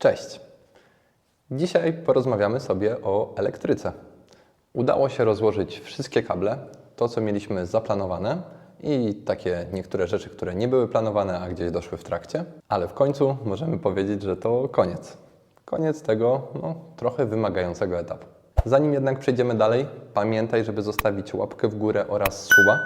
Cześć. Dzisiaj porozmawiamy sobie o elektryce. Udało się rozłożyć wszystkie kable, to co mieliśmy zaplanowane i takie niektóre rzeczy, które nie były planowane, a gdzieś doszły w trakcie, ale w końcu możemy powiedzieć, że to koniec. Koniec tego no, trochę wymagającego etapu. Zanim jednak przejdziemy dalej, pamiętaj, żeby zostawić łapkę w górę oraz suba,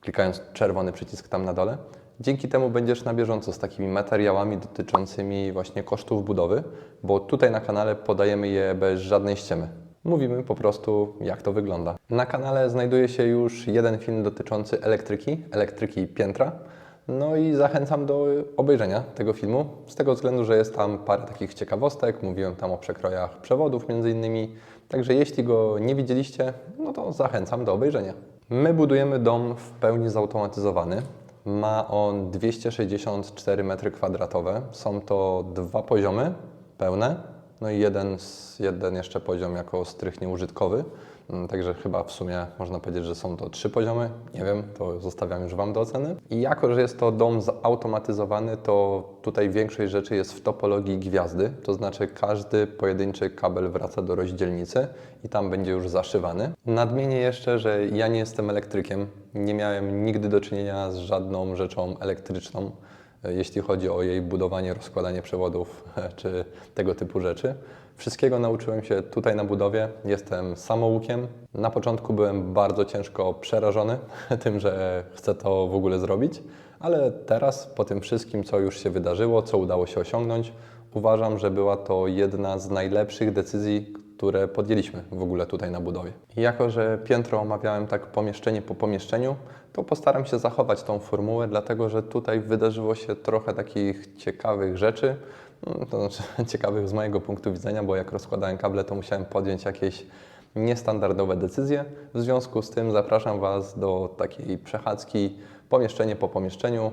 klikając czerwony przycisk tam na dole. Dzięki temu będziesz na bieżąco z takimi materiałami dotyczącymi właśnie kosztów budowy, bo tutaj na kanale podajemy je bez żadnej ściemy. Mówimy po prostu, jak to wygląda. Na kanale znajduje się już jeden film dotyczący elektryki, elektryki piętra. No i zachęcam do obejrzenia tego filmu, z tego względu, że jest tam parę takich ciekawostek. Mówiłem tam o przekrojach przewodów między innymi. Także jeśli go nie widzieliście, no to zachęcam do obejrzenia. My budujemy dom w pełni zautomatyzowany. Ma on 264 m2. Są to dwa poziomy pełne, no i jeden, jeden jeszcze poziom jako strych nieużytkowy. Mm, Także chyba w sumie można powiedzieć, że są to trzy poziomy. Nie wiem, to zostawiam już Wam do oceny. I jako, że jest to dom zautomatyzowany, to tutaj większość rzeczy jest w topologii gwiazdy. To znaczy każdy pojedynczy kabel wraca do rozdzielnicy i tam będzie już zaszywany. Nadmienię jeszcze, że ja nie jestem elektrykiem. Nie miałem nigdy do czynienia z żadną rzeczą elektryczną e, jeśli chodzi o jej budowanie, rozkładanie przewodów czy tego typu rzeczy. Wszystkiego nauczyłem się tutaj na budowie. Jestem samoukiem. Na początku byłem bardzo ciężko przerażony tym, że chcę to w ogóle zrobić, ale teraz po tym wszystkim, co już się wydarzyło, co udało się osiągnąć, uważam, że była to jedna z najlepszych decyzji, które podjęliśmy w ogóle tutaj na budowie. I jako, że piętro omawiałem tak pomieszczenie po pomieszczeniu, to postaram się zachować tą formułę, dlatego że tutaj wydarzyło się trochę takich ciekawych rzeczy, Mm, to znaczy ciekawych z mojego punktu widzenia, bo jak rozkładałem kable, to musiałem podjąć jakieś niestandardowe decyzje. W związku z tym zapraszam Was do takiej przechadzki pomieszczenie po pomieszczeniu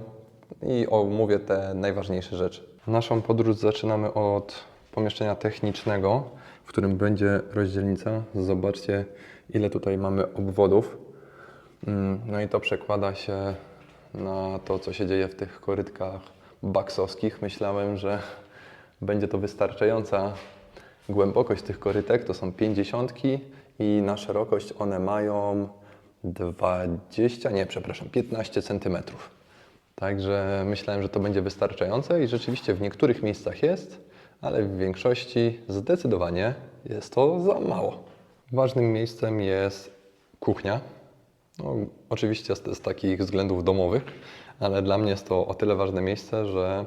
i omówię te najważniejsze rzeczy. Naszą podróż zaczynamy od pomieszczenia technicznego, w którym będzie rozdzielnica. Zobaczcie, ile tutaj mamy obwodów. Mm, No i to przekłada się na to, co się dzieje w tych korytkach baksowskich. Myślałem, że będzie to wystarczająca głębokość tych korytek. To są 50 i na szerokość one mają 20, nie, przepraszam, 15 centymetrów. Także myślałem, że to będzie wystarczające i rzeczywiście w niektórych miejscach jest, ale w większości zdecydowanie jest to za mało. Ważnym miejscem jest kuchnia. No, oczywiście z, z takich względów domowych, ale dla mnie jest to o tyle ważne miejsce, że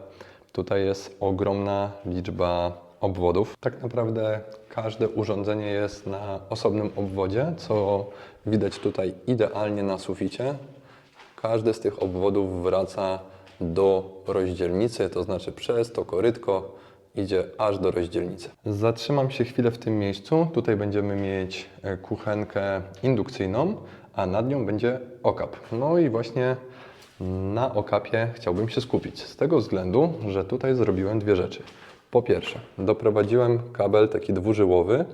tutaj jest ogromna liczba obwodów. Tak naprawdę każde urządzenie jest na osobnym obwodzie, co widać tutaj idealnie na suficie. Każdy z tych obwodów wraca do rozdzielnicy, to znaczy przez to korytko idzie aż do rozdzielnicy. Zatrzymam się chwilę w tym miejscu. Tutaj będziemy mieć e, kuchenkę indukcyjną, a nad nią będzie okap. No i właśnie na okapie chciałbym się skupić. Z tego względu, że tutaj zrobiłem dwie rzeczy. Po pierwsze, doprowadziłem kabel taki dwużyłowy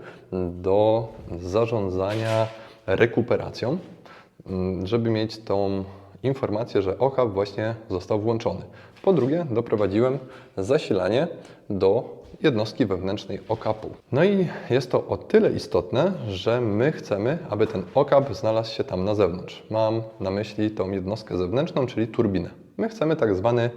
do zarządzania rekuperacją, żeby mieć tą informację, że okap właśnie został włączony. Po drugie, doprowadziłem zasilanie do jednostki wewnętrznej okapu. No i jest to o tyle istotne, że my chcemy, aby ten okap znalazł się tam na zewnątrz. Mam na myśli tą jednostkę zewnętrzną, czyli turbinę. My chcemy tak zwany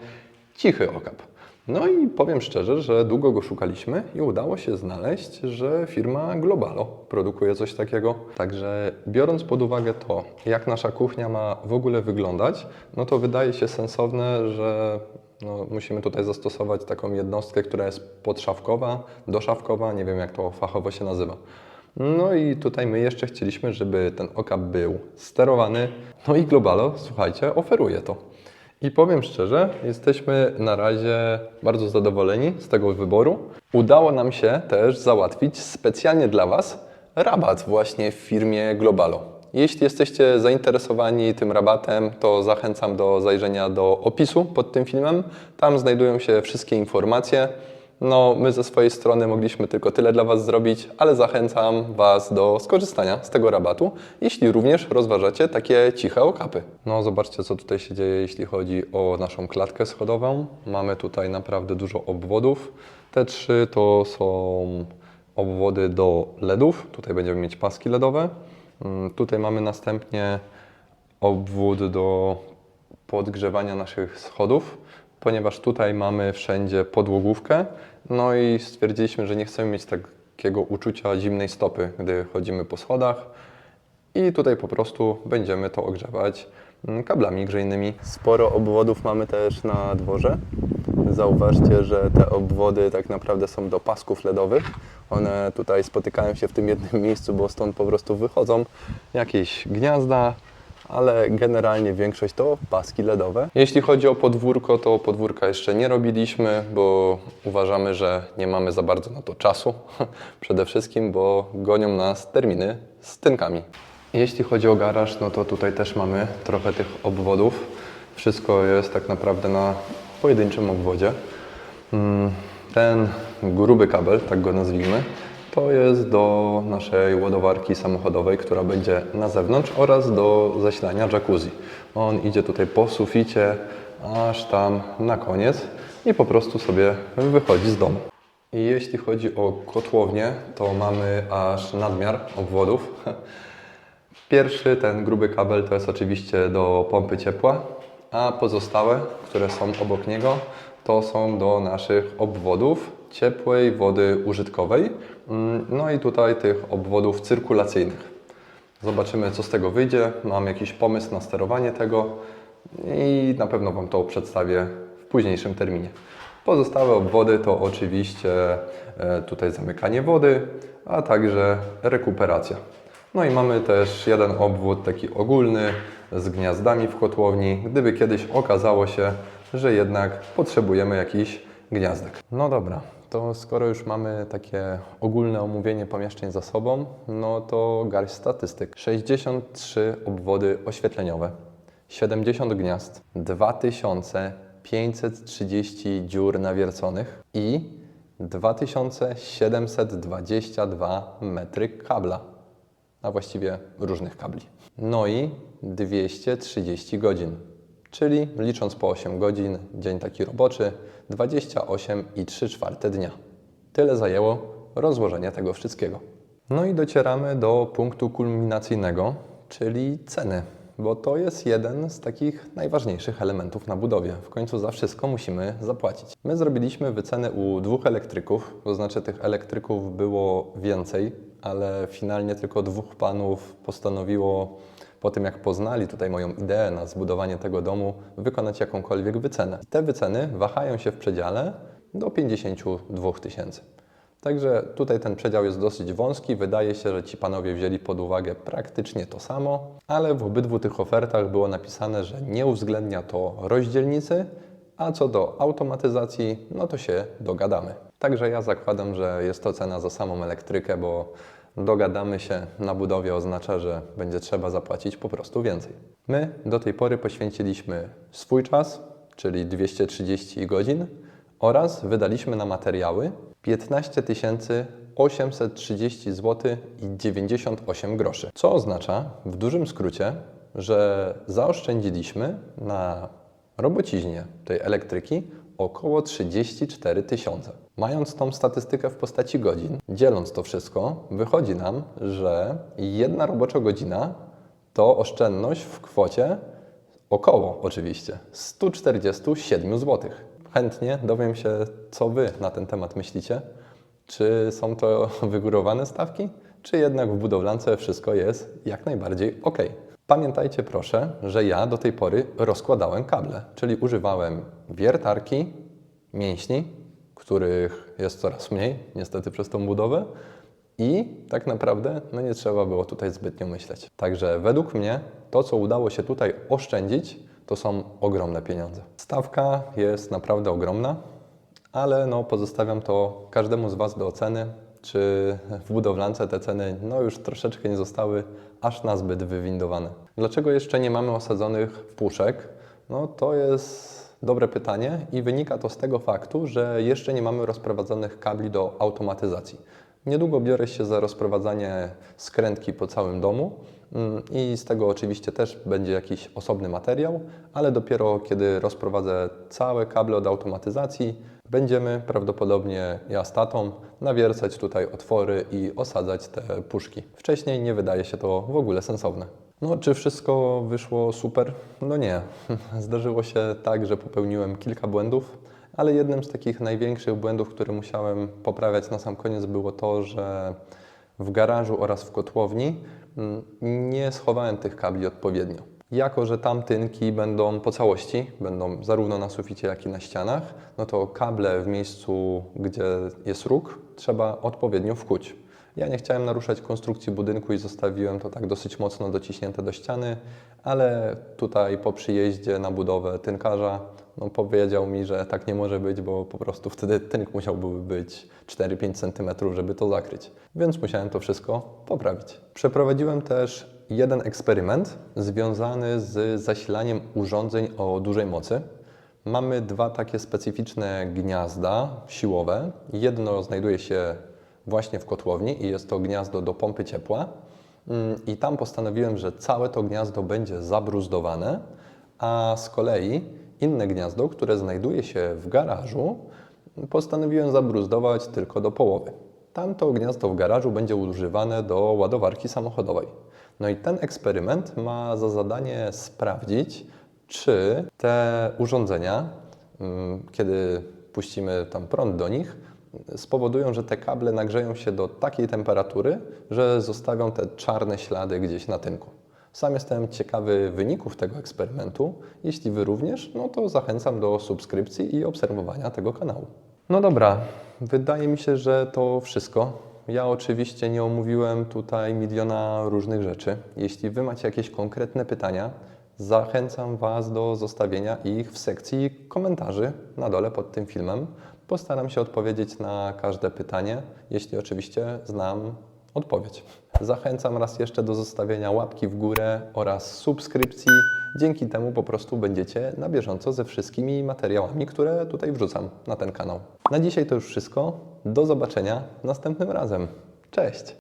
cichy okap. No i powiem szczerze, że długo go szukaliśmy i udało się znaleźć, że firma Globalo produkuje coś takiego. Także biorąc pod uwagę to, jak nasza kuchnia ma w ogóle wyglądać, no to wydaje się sensowne, że no, musimy tutaj zastosować taką jednostkę, która jest podszafkowa, doszafkowa, nie wiem jak to fachowo się nazywa. No i tutaj my jeszcze chcieliśmy, żeby ten okap był sterowany. No i Globalo, słuchajcie, oferuje to. I powiem szczerze, jesteśmy na razie bardzo zadowoleni z tego wyboru. Udało nam się też załatwić specjalnie dla Was rabat właśnie w firmie Globalo. Jeśli jesteście zainteresowani tym rabatem, to zachęcam do zajrzenia do opisu pod tym filmem. Tam znajdują się wszystkie informacje. No, my ze swojej strony mogliśmy tylko tyle dla Was zrobić, ale zachęcam Was do skorzystania z tego rabatu, jeśli również rozważacie takie ciche okapy. No, zobaczcie, co tutaj się dzieje, jeśli chodzi o naszą klatkę schodową. Mamy tutaj naprawdę dużo obwodów. Te trzy to są obwody do LEDów. Tutaj będziemy mieć paski LEDowe. Mm, Tutaj mamy następnie obwód do podgrzewania naszych schodów, ponieważ tutaj mamy wszędzie podłogówkę. No i stwierdziliśmy, że nie chcemy mieć takiego uczucia zimnej stopy, gdy chodzimy po schodach. I tutaj po prostu będziemy to ogrzewać mm, kablami grzejnymi. Sporo obwodów mamy też na dworze. Zauważcie, że te obwody tak naprawdę są do pasków LEDowych. One tutaj spotykają się w tym jednym miejscu, bo stąd po prostu wychodzą jakieś gniazda, ale generalnie większość to paski LEDowe. Jeśli chodzi o podwórko, to podwórka jeszcze nie robiliśmy, bo uważamy, że nie mamy za bardzo na to czasu. Przede wszystkim, bo gonią nas terminy z tynkami. Jeśli chodzi o garaż, no to tutaj też mamy trochę tych obwodów. Wszystko jest tak naprawdę na pojedynczym obwodzie. Mm, Ten gruby kabel, tak go nazwijmy, to jest do naszej ładowarki samochodowej, która będzie na zewnątrz oraz do zasilania jacuzzi. On idzie tutaj po suficie, aż tam na koniec i po prostu sobie wychodzi z domu. I jeśli chodzi o kotłownię, to mamy aż nadmiar obwodów. Pierwszy, ten gruby kabel, to jest oczywiście do pompy ciepła, a pozostałe, które są obok niego, to są do naszych obwodów ciepłej wody użytkowej. Mm, No i tutaj tych obwodów cyrkulacyjnych. Zobaczymy, co z tego wyjdzie. Mam jakiś pomysł na sterowanie tego i na pewno Wam to przedstawię w późniejszym terminie. Pozostałe obwody to oczywiście e, tutaj zamykanie wody, a także rekuperacja. No i mamy też jeden obwód taki ogólny z gniazdami w kotłowni, gdyby kiedyś okazało się, że jednak potrzebujemy jakiś gniazdek. No dobra, to skoro już mamy takie ogólne omówienie pomieszczeń za sobą, no to garść statystyk. 63 obwody oświetleniowe, 70 gniazd, 2530 dziur nawierconych i 2722 metry kabla a właściwie różnych kabli. No i 230 godzin, czyli licząc po 8 godzin, dzień taki roboczy, 28,3 czwarte dnia. Tyle zajęło rozłożenie tego wszystkiego. No i docieramy do punktu kulminacyjnego, czyli ceny, bo to jest jeden z takich najważniejszych elementów na budowie. W końcu za wszystko musimy zapłacić. My zrobiliśmy wycenę u dwóch elektryków, to znaczy tych elektryków było więcej, ale finalnie tylko dwóch panów postanowiło po tym jak poznali tutaj moją ideę na zbudowanie tego domu, wykonać jakąkolwiek wycenę. I te wyceny wahają się w przedziale do 52 tysięcy. Także tutaj ten przedział jest dosyć wąski. Wydaje się, że ci panowie wzięli pod uwagę praktycznie to samo, ale w obydwu tych ofertach było napisane, że nie uwzględnia to rozdzielnicy, a co do automatyzacji, no to się dogadamy. Także ja zakładam, że jest to cena za samą elektrykę, bo dogadamy się na budowie oznacza, że będzie trzeba zapłacić po prostu więcej. My do tej pory poświęciliśmy swój czas, czyli 230 godzin, oraz wydaliśmy na materiały 15 830 zł i 98 groszy. Co oznacza w dużym skrócie, że zaoszczędziliśmy na robociźnie tej elektryki około 34 tysiące. Mając tą statystykę w postaci godzin, dzieląc to wszystko, wychodzi nam, że jedna robocza godzina to oszczędność w kwocie około oczywiście 147 zł. Chętnie dowiem się, co Wy na ten temat myślicie. Czy są to wygórowane stawki, czy jednak w budowlance wszystko jest jak najbardziej ok. Pamiętajcie proszę, że ja do tej pory rozkładałem kable, czyli używałem wiertarki, mięśni, których jest coraz mniej, niestety przez tą budowę, i tak naprawdę no nie trzeba było tutaj zbytnio myśleć. Także według mnie to, co udało się tutaj oszczędzić, to są ogromne pieniądze. Stawka jest naprawdę ogromna, ale no, pozostawiam to każdemu z Was do oceny, czy w budowlance te ceny no, już troszeczkę nie zostały aż nazbyt wywindowane. Dlaczego jeszcze nie mamy osadzonych puszek? No to jest dobre pytanie i wynika to z tego faktu, że jeszcze nie mamy rozprowadzonych kabli do automatyzacji. Niedługo biorę się za rozprowadzanie skrętki po całym domu mm, i z tego oczywiście też będzie jakiś osobny materiał, ale dopiero kiedy rozprowadzę całe kable od automatyzacji, będziemy prawdopodobnie ja z tatą nawiercać tutaj otwory i osadzać te puszki. Wcześniej nie wydaje się to w ogóle sensowne. No, czy wszystko wyszło super? No nie. Zdarzyło się tak, że popełniłem kilka błędów, ale jednym z takich największych błędów, które musiałem poprawiać na sam koniec, było to, że w garażu oraz w kotłowni mm, nie schowałem tych kabli odpowiednio. Jako, że tam tynki będą po całości, będą zarówno na suficie, jak i na ścianach, no to kable w miejscu, gdzie jest róg, trzeba odpowiednio wkuć. Ja nie chciałem naruszać konstrukcji budynku i zostawiłem to tak dosyć mocno dociśnięte do ściany, ale tutaj po przyjeździe na budowę tynkarza no powiedział mi, że tak nie może być, bo po prostu wtedy tynk musiałby być 4-5 cm, żeby to zakryć. Więc musiałem to wszystko poprawić. Przeprowadziłem też jeden eksperyment związany z zasilaniem urządzeń o dużej mocy. Mamy dwa takie specyficzne gniazda siłowe. Jedno znajduje się właśnie w kotłowni i jest to gniazdo do pompy ciepła. Mm, I tam postanowiłem, że całe to gniazdo będzie zabruzdowane, a z kolei inne gniazdo, które znajduje się w garażu, postanowiłem zabruzdować tylko do połowy. Tamto gniazdo w garażu będzie używane do ładowarki samochodowej. No i ten eksperyment ma za zadanie sprawdzić, czy te urządzenia, mm, kiedy puścimy tam prąd do nich, spowodują, że te kable nagrzeją się do takiej temperatury, że zostawią te czarne ślady gdzieś na tynku. Sam jestem ciekawy wyników tego eksperymentu. Jeśli Wy również, no to zachęcam do subskrypcji i obserwowania tego kanału. No dobra, wydaje mi się, że to wszystko. Ja oczywiście nie omówiłem tutaj miliona różnych rzeczy. Jeśli Wy macie jakieś konkretne pytania, zachęcam Was do zostawienia ich w sekcji komentarzy na dole pod tym filmem. Postaram się odpowiedzieć na każde pytanie, jeśli oczywiście znam odpowiedź. Zachęcam raz jeszcze do zostawienia łapki w górę oraz subskrypcji. Dzięki temu po prostu będziecie na bieżąco ze wszystkimi materiałami, które tutaj wrzucam na ten kanał. Na dzisiaj to już wszystko. Do zobaczenia następnym razem. Cześć!